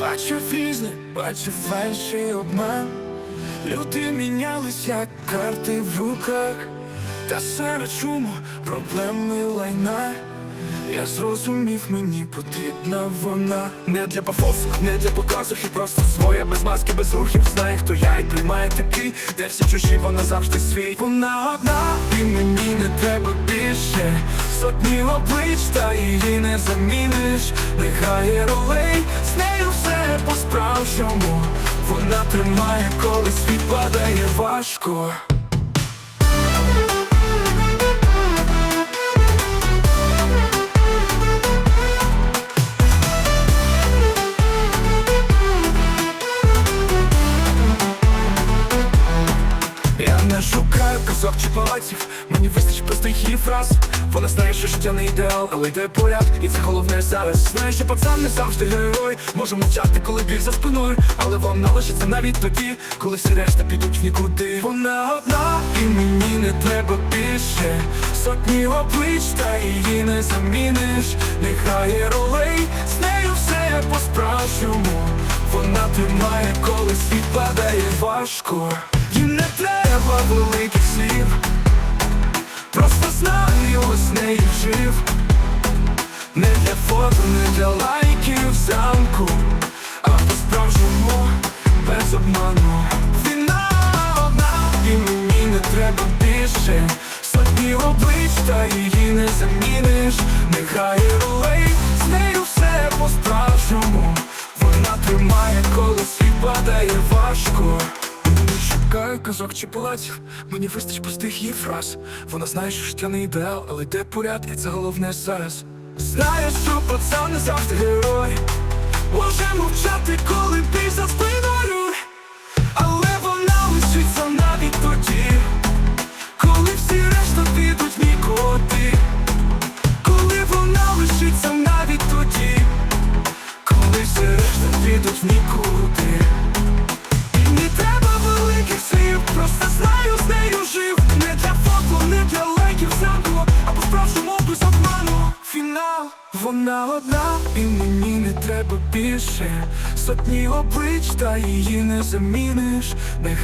Бачив пізне, бачив фальші обман. Люди мінялись, як карти в руках. Та серед шуму проблеми лайна? Я зрозумів, мені потрібна вона. Не для пафосу, не для показу, і просто своя. Без маски, без рухів Знає, хто я і приймає такий, де всі чужі, вона завжди свій. Вона одна, і мені не треба більше. Сотні облич, та її не заміниш. Не грає по-справжньому Вона тримає, коли світ падає важко Не шукаю казок чи палаців, мені вистачить простих її фраз. Вона знає, що життя не ідеал, але йде поряд, і це головне зараз. Знає, що пацан не завжди герой, може мовчати, коли біль за спиною. Але вона лишиться навіть тоді, коли всі решта підуть в нікуди. Вона одна, і мені не треба більше. Сотні облич, та її не заміниш. Не грає ролей, з нею все по-справжньому. Вона тримає, коли світ падає важко. Їм не треба великих слів. Просто знаю, з нею жив Не для фото, не для лайків замку А по-справжньому без обману. Війна одна, і мені не треба більше. Сотні облич, та її не заміниш. Не грає ролей, з нею все по-справжньому. Вона тримає, коли світ падає важко не шукаю казок чи палаців, мені вистач пустих її фраз. Вона знає, що життя не ідеал, але йде поряд, і це головне зараз. Знає, що пацан не завжди герой. Може мовчати, коли біль за вона одна, і мені не треба більше. Сотні облич, та її не заміниш. Не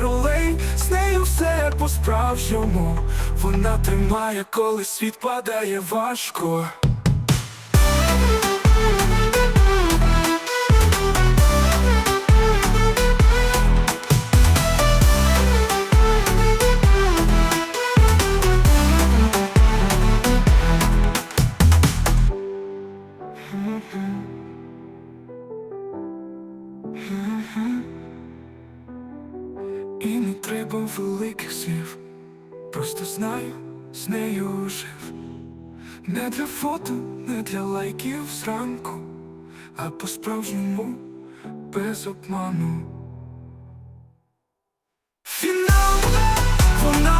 ролей, з нею все по-справжньому. Вона тримає, коли світ падає важко не треба великих слів, просто знаю, з нею жив. Не для фото, не для лайків зранку, а по-справжньому без обману. Фінал, вона